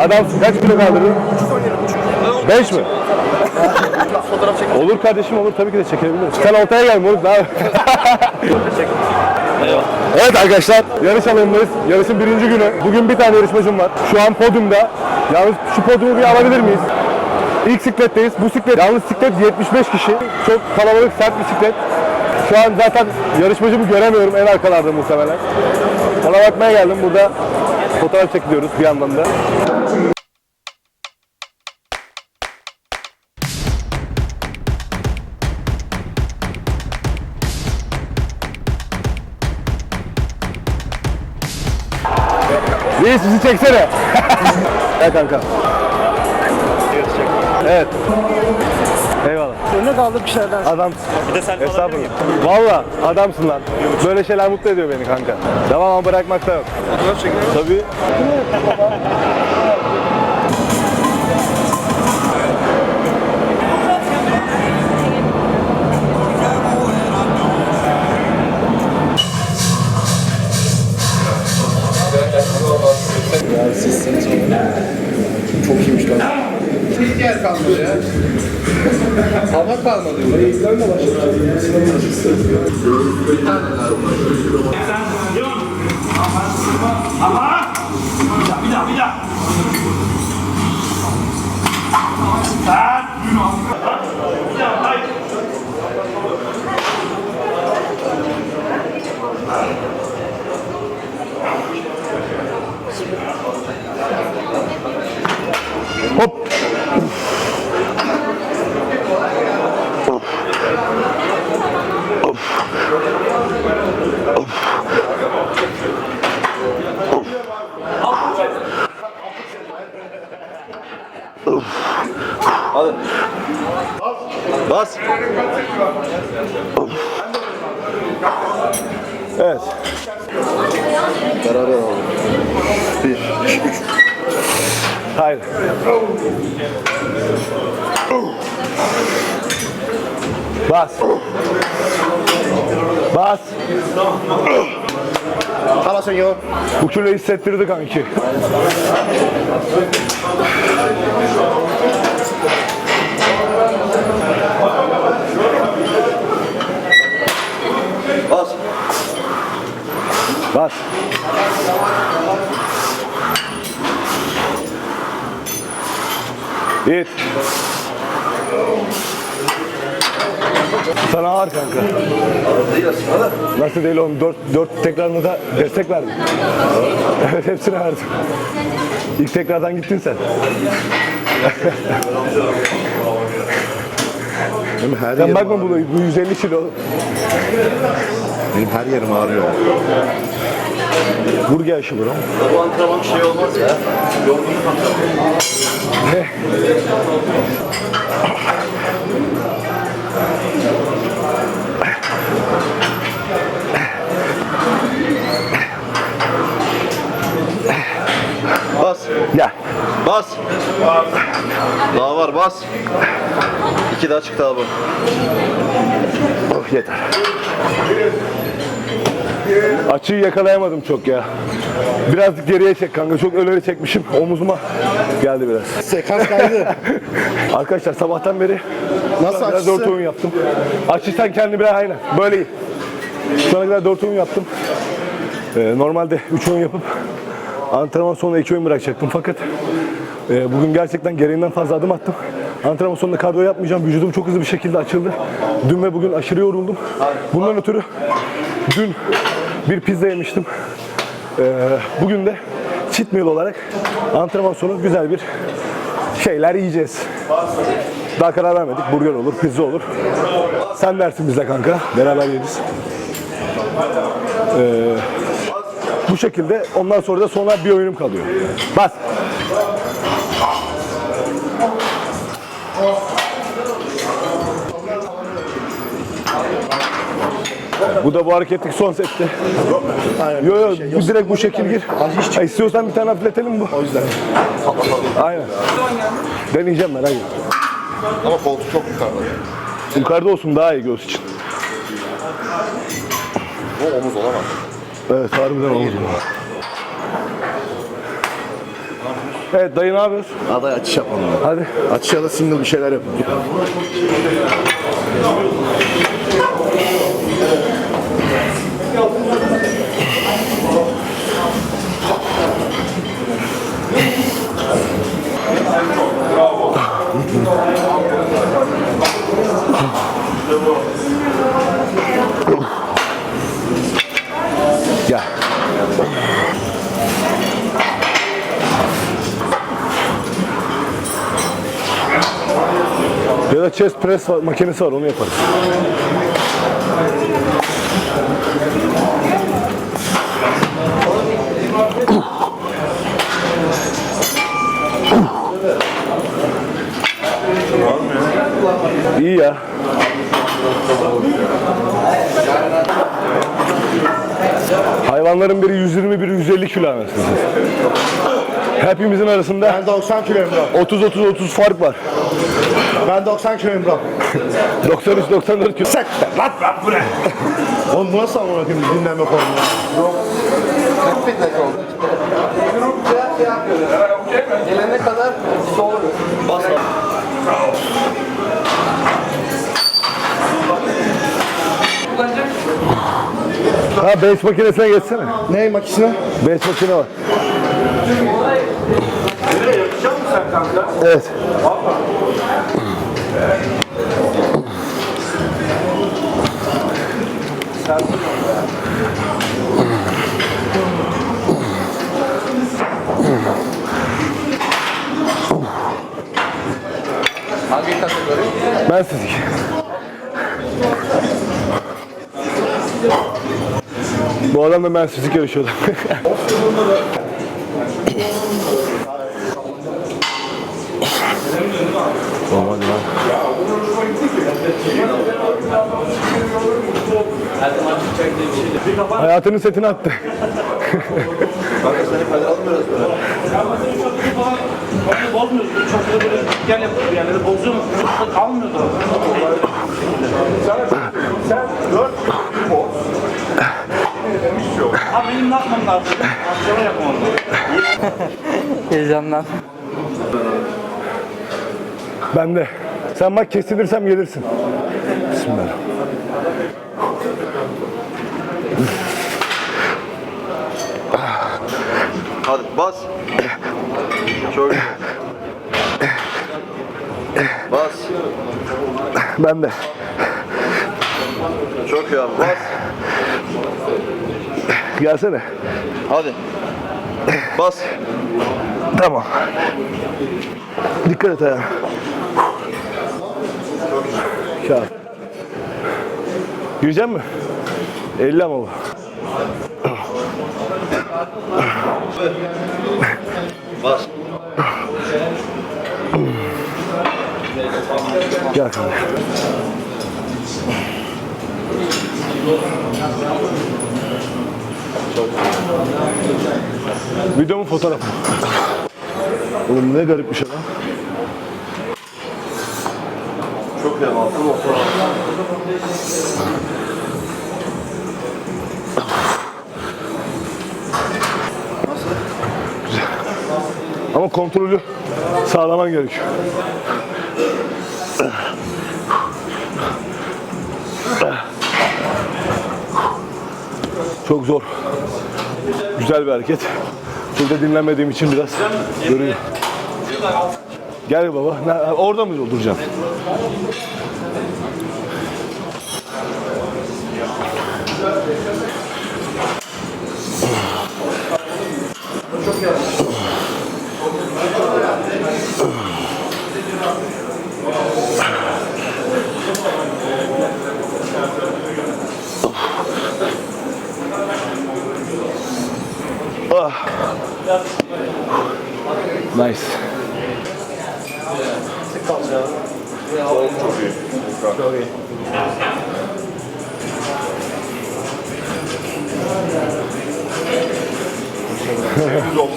Adamsın. Kaç kilo kaldırdın? 5 mi? olur kardeşim olur tabii ki de çekebiliriz. Sen ortaya gel moruk daha. Evet arkadaşlar yarış alanındayız. Yarışın birinci günü. Bugün bir tane yarışmacım var. Şu an podyumda. Yalnız şu podyumu bir alabilir miyiz? İlk sikletteyiz. Bu siklet yalnız siklet 75 kişi. Çok kalabalık sert bir siklet. Şu an zaten yarışmacımı göremiyorum en arkalarda muhtemelen. Ona bakmaya geldim. Burada fotoğraf çekiliyoruz bir yandan da. Reis bizi çeksene. Gel kanka. Evet. Eyvallah. Önüne kaldık kişilerden. Adamsın. Bir de sen Estağfurullah. Valla adamsın lan. Böyle şeyler mutlu ediyor beni kanka. Devam ama bırakmakta yok. Tabii. Çok iyiymiş lan. Hiç yer kalmadı ya. Hava kalmadı. Bir daha bir daha. Bir Bas. Evet. Beraber alalım. Bir, üç. Hayır. Bas. Bas. Hala sen yo. Bu kiloyu hissettirdi kanki. Bas. Bas. Git. Sana ağır kanka. Nasıl değil oğlum? Dört, dört tekrarında da destek verdim. Evet hepsine verdim. İlk tekrardan gittin sen. Benim her Sen bakma bunu, bu 150 kilo. Benim her yerim ağrıyor. Burger aşı bro. Bu antrenman şey olmaz ya. Yorgunluk antrenmanı. Ne? Bas. Gel. Bas. Daha var bas. İki daha çıktı abi. Oh, yeter. Açıyı yakalayamadım çok ya. Birazcık geriye çek kanka. Çok öleri çekmişim. Omuzuma geldi biraz. Sekans kaydı. Arkadaşlar sabahtan beri Nasıl biraz dört oyun yaptım. Açı sen kendi biraz aynen. Böyle iyi. Şu ana kadar dört oyun yaptım. Ee, normalde üç oyun yapıp antrenman sonunda iki oyun bırakacaktım. Fakat e, bugün gerçekten gereğinden fazla adım attım. Antrenman sonunda kardiyo yapmayacağım. Vücudum çok hızlı bir şekilde açıldı. Dün ve bugün aşırı yoruldum. Bundan ötürü dün bir pizza yemiştim. Ee, bugün de cheat meal olarak antrenman sonu güzel bir şeyler yiyeceğiz. Daha karar vermedik. Burger olur, pizza olur. Sen dersin bize kanka. Beraber yeriz. Ee, bu şekilde ondan sonra da sonra bir oyunum kalıyor. Bas. Bu da bu hareketlik son setti. Aynen. Yo yo bu direkt bu şekil gir. Ha, istiyorsan bir tane hafifletelim bu. O yüzden. Aynen. Deneyeceğim ben hayır. Ama koltuk çok yukarıda. Yukarıda olsun daha iyi göğüs için. Bu omuz olamaz. Evet harbiden oldu. Evet dayı ne yapıyorsun? Aday açış yapalım. Hadi. Açış ya da single bir şeyler yapalım. Gel. Ya da chest press makinesi var onu yaparız. İyi ya. Hayvanların biri 120, biri 150 kilo anasını. Hepimizin arasında Ben 90 kiloyum bro. 30-30-30 fark var. Ben 90 kiloyum bro. 93-94 kilo. Sek be lan. Bak bu ne? Oğlum bu nasıl amına koyayım dinlenme formu? Gelene kadar soğur. Ha bench makinesine geçsene. Ne makine? Bench makine var. Evet. Hangi kategori? Ben sizik. Bu adam da ben fizik yarışıyordu. Tamam hadi lan. Hayatının setini attı. Seni kayda almıyoruz böyle. Bozmuyoruz. Çok da böyle gel yapıp yerleri bozuyor mu? Kalmıyordu. Sen dört boz. Abi benim ne yapmam lazım? Antrenman yapmam lazım. Heyecandan. Ben de. Sen bak kesilirsem gelirsin. Bismillah. Hadi bas. Çok iyi. Bas. Ben de. Çok iyi abi. Bas. Gelsene. Hadi. Bas. Tamam. Dikkat et ayağına. Kağıt. Girecek mi? 50 ama bu. Bas. Gel kanka. Video mu fotoğraf mı? Oğlum ne garip bir şey lan. Çok. Full motor. Ama kontrolü sağlaman gerekiyor. Çok zor. Güzel bir hareket. Burada dinlenmediğim için biraz görüyor. Gel baba. Orada mı duracaksın? Nice.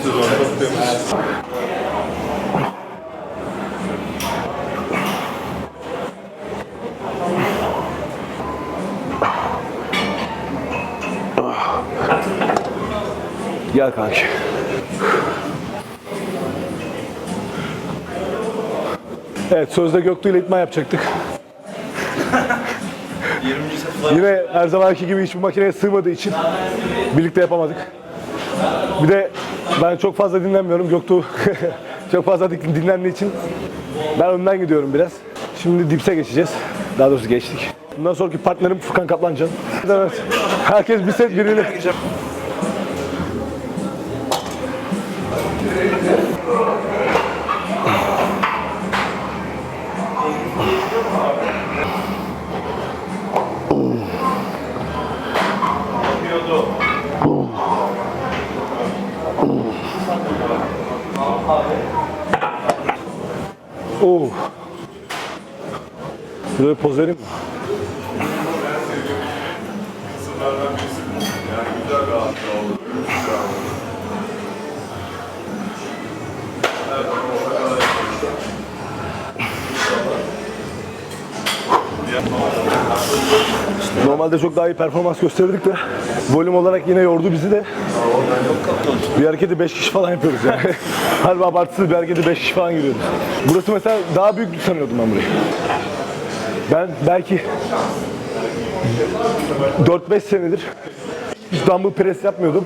Temiz off sezon. Çok temiz. Gel kanki. Evet sözde Göktuğ ile itman yapacaktık. Yine her zamanki gibi hiçbir makineye sığmadığı için birlikte yapamadık. Bir de ben çok fazla dinlenmiyorum. Göktuğ çok fazla din- dinlendiği için ben önden gidiyorum biraz. Şimdi dipse geçeceğiz. Daha doğrusu geçtik. Bundan sonraki partnerim Furkan Kaplancan. Evet. Herkes bir set birini. o, o dove Normalde çok daha iyi performans gösterirdik de volüm olarak yine yordu bizi de. Bir hareketi 5 kişi falan yapıyoruz yani. Harbi abartısız bir hareketi 5 kişi falan giriyoruz. Burası mesela daha büyük sanıyordum ben burayı. Ben belki 4-5 senedir hiç dumbbell press yapmıyordum.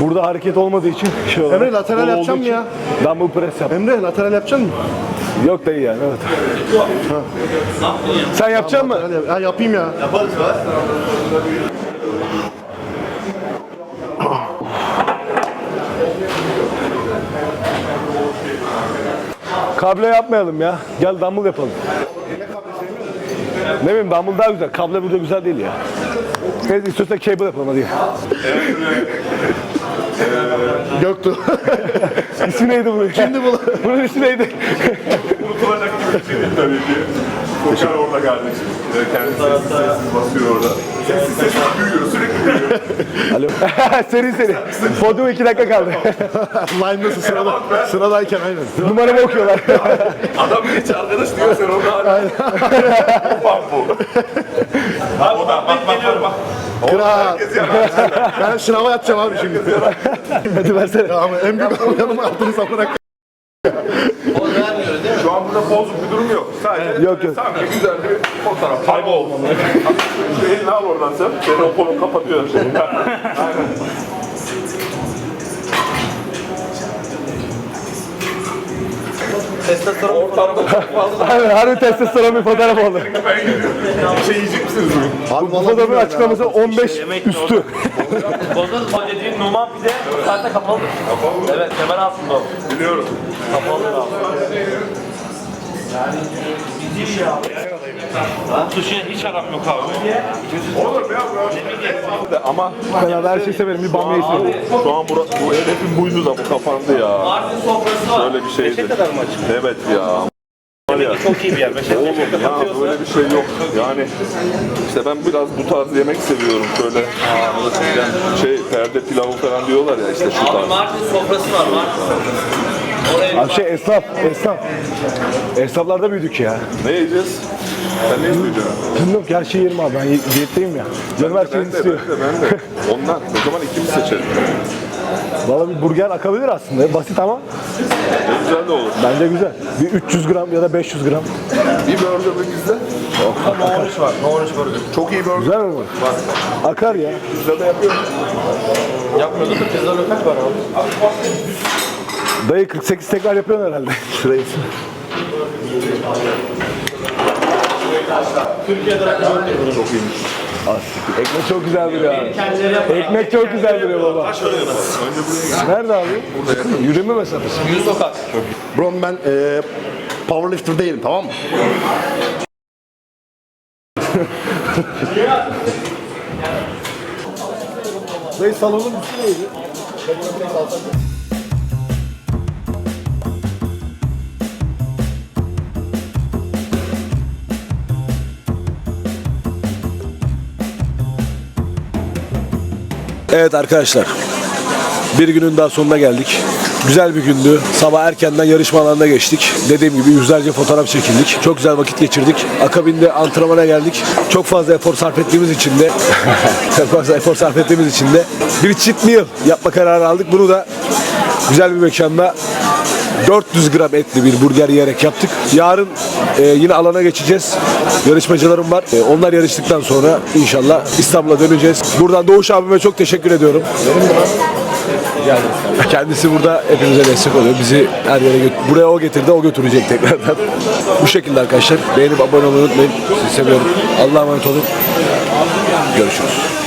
Burada hareket olmadığı için şey olarak, Emre, lateral yapacağım mı için Dumbbell press yap. Emre lateral yapacaksın mı? Yok dayı yani evet. Sen yapacak mısın? Yap- Ha, yapayım ya. Kable yapmayalım ya. Gel dumbbell yapalım. Ne bileyim dumbbell daha güzel. Kable burada güzel değil ya. Neyse istiyorsan cable yapalım hadi. Göktuğ. İsmi neydi bunun? Şimdi bu. bunun ismi neydi? Unutulacak bir şey değil tabii ki. Furkan orada kardeşim. Kendisi sessiz sessiz basıyor orada. Sessiz sessiz büyüyor, sürekli büyüyor. Alo. seri seri. Podyum iki dakika kaldı. Line'dasın sırada. Sıradayken aynen. Numaramı okuyorlar. Adam geç arkadaş diyor sen orada hala. Bak bu. Abi, o da bak bak bak. bak. Kral. Ben sınava yatacağım abi şimdi. Hadi versene. Ama en büyük yanıma altını saparak. Burada bozuk bir durum yok. Sadece Yok, yok. Sadece güzel bir fotoğraf. Kaybol. Şu elini al oradan sen. Senin o kolu kapatıyor şimdi. Aynen. Ortamda çok fazla Harbi, harbi testosteron bir fotoğraf oldu. Bir şey yiyecek misiniz bugün? Abi Bu fotoğrafın açıklaması 15 üstü. Bozda o dediğin Numan pide saatte kapalıdır. Kapalı. Evet hemen altında. Biliyorum. Abi. Sushi hiç aram yok abi. Olur ya bu. Ama Ben her şeyi severim. Bir bamya istedim. şu an burası, bu hedefim buydu da bu kapandı ya. Mardin sofrası var. Böyle bir şeydi. Beşe kadar mı açık? Evet ya. Çok iyi bir yer. Beşe Oğlum ya böyle bir şey yok. Yani işte ben biraz bu tarz yemek seviyorum. Şöyle şey perde pilavı falan diyorlar ya işte şu Abi tarz. Mardin sofrası var. Mardin sofrası. Abi şey esnaf, esnaf. Esnaflarda büyüdük ya. Ne yiyeceğiz? Sen ne istiyorsun? Bilmiyorum ki her şeyi yerim abi. Ben ye- diyetteyim ya. Canım her şeyi Ben de, istiyor. ben de, ben de. Ondan. O zaman ikimiz seçelim. Valla bir burger akabilir aslında. Basit ama Ne güzel de olur. bence güzel. Bir 300 gram ya da 500 gram. Bir burger de bizde. Noğuruç var. Noğuruç burger. Çok iyi burger. Güzel mi bu? Akar ya. Bizde de yapıyoruz. Yapmıyorduk da pizza lokal var abi. Dayı 48 tekrar yapıyorsun herhalde. Şurayı. Çok iyiymiş. Ekmek çok güzel duruyor abi. Ekmek çok güzel duruyor baba. Nerede abi? Yürüme mesafesi. Yüz sokak. Bro ben eee powerlifter değilim tamam mı? Dayı salonun üstü neydi? Evet arkadaşlar. Bir günün daha sonuna geldik. Güzel bir gündü. Sabah erkenden yarışma alanına geçtik. Dediğim gibi yüzlerce fotoğraf çekildik. Çok güzel vakit geçirdik. Akabinde antrenmana geldik. Çok fazla efor sarf ettiğimiz için de çok fazla efor sarf ettiğimiz için de bir cheat meal yapma kararı aldık. Bunu da güzel bir mekanda 400 gram etli bir burger yiyerek yaptık. Yarın e, yine alana geçeceğiz. Yarışmacılarım var. E, onlar yarıştıktan sonra inşallah İstanbul'a döneceğiz. Buradan Doğuş abime çok teşekkür ediyorum. Kendisi burada hepimize destek oluyor. Bizi her yere göt- buraya o getirdi, o götürecek tekrardan. Bu şekilde arkadaşlar. Beğenip abone olmayı unutmayın. Sizi seviyorum. Allah'a emanet olun. Görüşürüz.